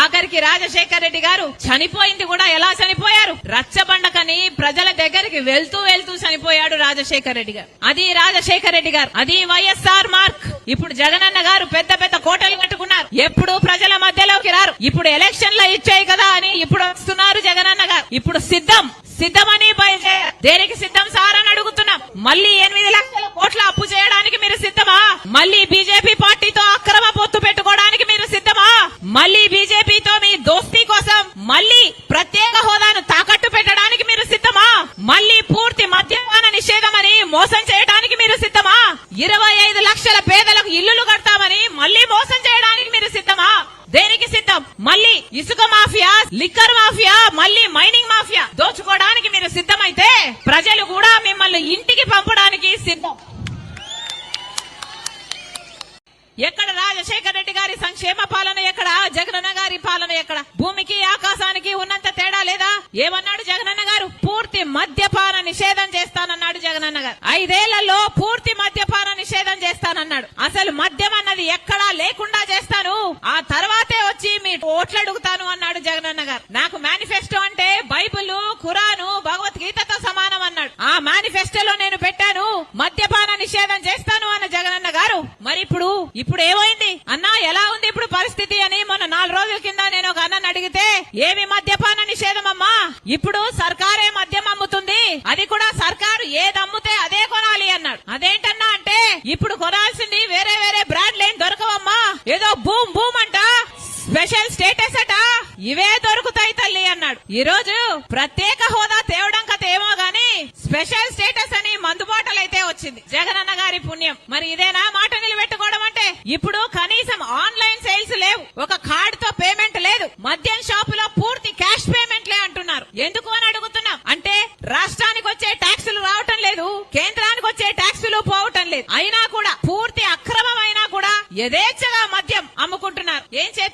ఆఖరికి రాజశేఖర్ రెడ్డి గారు చనిపోయింది కూడా ఎలా చనిపోయారు? రచ్చబండకని ప్రజల దగ్గరికి వెళ్తూ వెళ్తూ చనిపోయాడు రాజశేఖర్ రెడ్డి గారు. అది రాజశేఖర్ రెడ్డి గారు. అది వైఎస్ఆర్ మార్క్. ఇప్పుడు జగనన్న గారు పెద్ద పెద్ద కోటలు కట్టుకున్నారు. ఎప్పుడు ప్రజల మధ్యలోకి రారు. ఇప్పుడు ఎలక్షన్లు ఇచ్చాయి కదా అని ఇప్పుడు వస్తున్నారు జగనన్న గారు. ఇప్పుడు సిద్ధం. సిద్ధమని బయలుదేరారు. దేనికి సిద్ధం సార్ అని అడుగుతున్నాం. మళ్ళీ ఎనిమిది లక్షలు కోట్ల అప్పు చేయడానికి మీరు సిద్ధమా మళ్ళీ బీజేపీ పార్టీతో అక్రమ పొత్తు పెట్టుకోవడానికి మీరు సిద్ధమా మళ్ళీ బీజేపీతో మీ దోస్తీ కోసం మళ్ళీ ప్రత్యేక హోదాను తాకట్టు పెట్టడానికి మీరు సిద్ధమా? మళ్ళీ పూర్తి మద్యపాన అని మోసం చేయడానికి మీరు సిద్ధమా? ఇరవై ఐదు లక్షల పేదలకు ఇల్లులు కడతామని మళ్ళీ మోసం చేయడానికి మీరు సిద్ధమా? దేనికి సిద్ధం? మళ్ళీ ఇసుక మాఫియా లిక్కర్ మాఫియా మళ్ళీ మైనింగ్ మాఫియా దోచుకోవడానికి మీరు సిద్ధమైతే ప్రజలు కూడా మిమ్మల్ని ఇంటికి పంపడానికి సిద్ధం. ఎక్కడ రాజశేఖర రెడ్డి గారి సంక్షేమ పాలన అక్కడ భూమికి ఆకాశానికి ఉన్నంత తేడా లేదా? ఏమన్నాడు జగనన్న గారు? పూర్తి మద్యపాన నిషేధం చేస్తానన్నాడు జగనన్న గారు. ఐదేళ్ళలో పూర్తి మద్యపాన నిషేధం చేస్తానన్నాడు. అసలు మద్యం అన్నది ఎక్కడా లేకుండా చేస్తాను. ఆ తర్వాతే వచ్చి మీ ఓట్లు అడుగుతాను అన్నాడు జగనన్న గారు. నాకు మేనిఫెస్టో అంటే బైబుల్ ఖురాను భగవద్గీతతో సమానం అన్నాడు. ఆ మేనిఫెస్టోలో నేను పెట్టాను మద్యపాన నిషేధం చేస్తాను అన్న జగనన్న గారు. మరి ఇప్పుడు ఇప్పుడు ఏమైంది? అన్నా ఎలా ఉంది ఇప్పుడు పరిస్థితి అని మొన్న అడిగితే ఏమి మద్యపాన నిషేధం అమ్మా? ఇప్పుడు సర్కారే మద్యం అమ్ముతుంది. అది కూడా సర్కారు ఏది అమ్ముతే అదే కొనాలి అన్నాడు. అదేంటన్నా అంటే ఇప్పుడు కొనాల్సింది వేరే వేరే బ్రాండ్లు ఏం దొరకవమ్మా? ఏదో భూమ్ భూమ్ అంట. స్పెషల్ స్టేటస్ అట. ఇవే దొరుకుతాయి తల్లి అన్నాడు. ఈ రోజు ప్రత్యేక హోదా తేవడం కథ ఏమో గాని స్పెషల్ స్టేటస్ అని మందుబాటలైతే వచ్చింది వచ్చింది. జగనన్న గారి పుణ్యం. మరి ఇదేనా మాట నిలబెట్టుకోవడం అంటే? ఇప్పుడు కనీసం ఆన్లైన్ సేల్స్ లేవు. ఒక కార్డ్తో పేమెంట్ లేదు మద్యం షాపులో పూర్తి క్యాష్ పేమెంట్లే అంటున్నారు ఎందుకు అని అడుగుతున్నాం అంటే రాష్ట్రానికి వచ్చే ట్యాక్సులు రావటం లేదు కేంద్రానికి వచ్చే ట్యాక్సులు పోవటం లేదు. అయినా కూడా పూర్తి అక్రమమైనా కూడా యథేచ్ఛగా మద్యం అమ్ముకుంటున్నారు. ఏం చేత